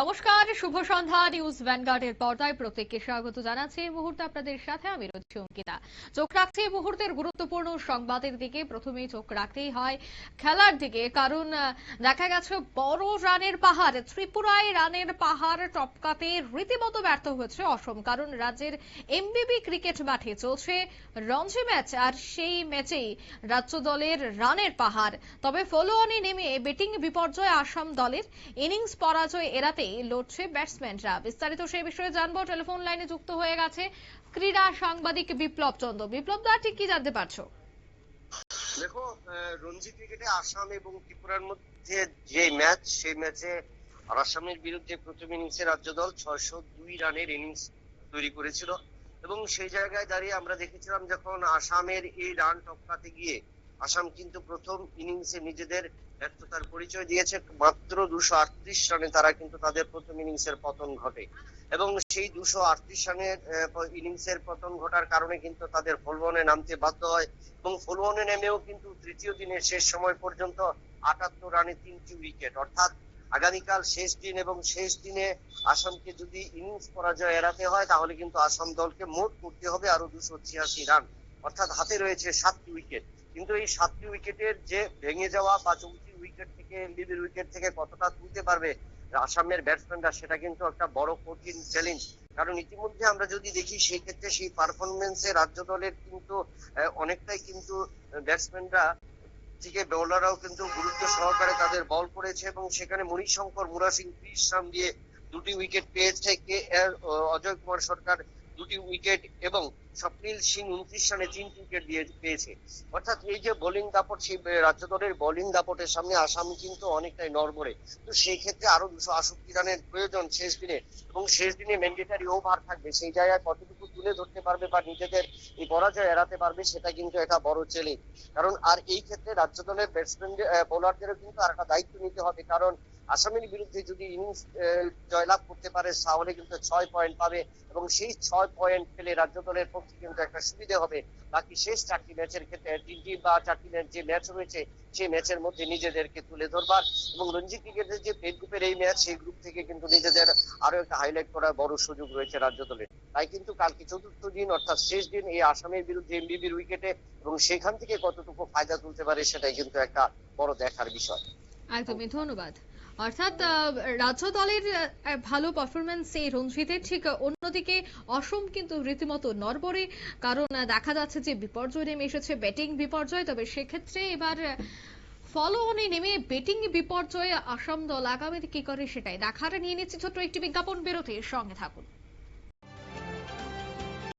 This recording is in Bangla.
নমস্কার, শুভ সন্ধ্যা, নিউজ ভ্যানগার্ডের পর্দায় প্রত্যেককে স্বাগত জানাচ্ছি। এই মুহূর্তে আপনাদের সাথে আমি রয়েছি অঙ্কিতা। চোখ রাখছি এই মুহূর্তের গুরুত্বপূর্ণ সংবাদের দিকে। প্রথমেই চোখ রাখতেই হয় খেলার দিকে, কারণ দেখা গেছে বড় রানের পাহাড়, ত্রিপুরায় রানের পাহাড় টপকাতে রীতিমতো ব্যর্থ হয়েছে অসম, কারণ রাজ্যের এমবিবি ক্রিকেট মাঠে চলছে রঞ্জি ম্যাচ, আর সেই ম্যাচেই রাজ্য দলের রানের পাহাড়। তবে ফলোঅনে নেমে ব্যাটিং বিপর্যয় আসাম দলের ইনিংস পরাজয় এড়াতে লড়ছে ব্যাটসম্যানরা বিস্তারিত সেই বিষয়ে জানব। টেলিফোন লাইনে যুক্ত হয়ে গেছে ক্রীড়া সাংবাদিক বিপ্লব চন্দ্র। বিপ্লব দা, ঠিক কি জানতে পারছ? দেখো রঞ্জি ক্রিকেটে আসাম এবং ত্রিপুরার মধ্যে যে ম্যাচ সেই ম্যাচে আসামের বিরুদ্ধে প্রথম ইনিংসে রাজ্য দল ছয়শো দুই রানের ইনিংস তৈরি করেছিল। এবং সেই জায়গায় দাঁড়িয়ে আমরা দেখেছিলাম যখন আসামের এই রান টপকাতে গিয়ে আসাম কিন্তু প্রথম ইনিংসে নিজেদের ব্যর্থতার পরিচয় দিয়েছে মাত্র দুশো আটত্রিশ রানে তারা কিন্তু তাদের প্রথম ইনিংসের পতন ঘটে। এবং সেই দুশো আটত্রিশ রানের ইনিংসের পতন ঘটার কারণে কিন্তু তাদের ফলবনে নামতে বাধ্য হয় এবং ফলবনে নেমেও কিন্তু তৃতীয় দিনের শেষ সময় পর্যন্ত আটাত্তর রানে তিনটি উইকেট। অর্থাৎ আগামীকাল শেষ দিন এবং শেষ দিনে আসামকে যদি ইনিংস পরাজয় এড়াতে হয়, তাহলে কিন্তু আসাম দলকে মোট করতে হবে আরও দুশো ছিয়াশি রান। অর্থাৎ হাতে রয়েছে সাতটি উইকেট। কিন্তু এই সাতটি উইকেটের যে ভেঙে যাওয়া বা চৌত্রিশ উইকেট থেকে এমবিবির উইকেট থেকে কতটা তুলতে পারবে আসামের ব্যাটসম্যানরা সেটা কিন্তু একটা বড় কঠিন চ্যালেঞ্জ কারণ ইতিমধ্যে আমরা যদি দেখি সেই ক্ষেত্রে সেই পারফরমেন্সে রাজ্য দলের কিন্তু অনেকটাই কিন্তু ব্যাটসম্যানরা থেকে বোলাররাও কিন্তু গুরুত্ব সহকারে তাদের বল করেছে এবং সেখানে মণিশ শঙ্কর মুরা সিং ত্রিশ রান দিয়ে দুটি উইকেট পেয়েছে কে অজয় কুমার সরকার দুটি উইকেট এবং স্বপ্নীল সিং উনত্রিশ রানে তিনটি উইকেট দিয়ে পেয়েছে। অর্থাৎ এই যে বোলিং দাপট, সেই রাজ্য দলের বোলিং দাপটের সামনে আসাম কিন্তু অনেকটাই নড়বড়ে। তো সেই ক্ষেত্রে আরও দুশো আষট্টি রানের প্রয়োজন শেষ দিনে এবং শেষ দিনে ম্যান্ডেটারি ওভার থাকবে। সেই জায়গায় কতটুকু তুলে ধরতে পারবে বা নিজেদের এই পরাজয় এড়াতে পারবে, সেটা কিন্তু একটা বড় চ্যালেঞ্জ কারণ আর এই ক্ষেত্রে রাজ্য দলের ব্যাটসম্যান বোলারদেরও কিন্তু আর একটা দায়িত্ব নিতে হবে। কারণ আসামের বিরুদ্ধে যদি ইনিংস জয়লাভ করতে পারে, তাহলে কিন্তু ছয় পয়েন্ট পাবে এবং সেই ছয় পয়েন্ট পেলে রাজ্য দলের পক্ষে কিন্তু একটা সুবিধা হবে। বাকি শেষ চারটি ম্যাচের ক্ষেত্রে, তিনটি বা চারটি যে ম্যাচ রয়েছে, সেই ম্যাচের মধ্যে নিজেদেরকে তুলে ধরবার এবং রঞ্জি ক্রিকেটের যে পেট গ্রুপের এই ম্যাচ, সেই গ্রুপ থেকে কিন্তু নিজেদের আরও একটা হাইলাইট করার বড় সুযোগ রয়েছে রাজ্য দলের। তাই কিন্তু কালকে চতুর্থ দিন, অর্থাৎ শেষ দিন, এই আসামের বিরুদ্ধে এমবিবির উইকেটে এবং সেখান থেকে কতটুকু ফায়দা তুলতে পারে, সেটাই কিন্তু একটা বড় দেখার বিষয়। একদমই ধন্যবাদ। অর্থাৎ রাজ্য দলের ভালো পারফরমেন্স এই রঞ্জিতে ঠিক অন্যদিকে অসম কিন্তু রীতিমতো নরবরে কারণ দেখা যাচ্ছে যে বিপর্যয় নেমে এসেছে ব্যাটিং বিপর্যয়। তবে সেক্ষেত্রে এবার ফলো অনে নেমে ব্যাটিং বিপর্যয়ে আসাম দল আগামীতে কি করে সেটাই দেখার। নিয়ে নিচ্ছে ছোট্ট একটি বিজ্ঞাপন বেরোতে সঙ্গে থাকুন।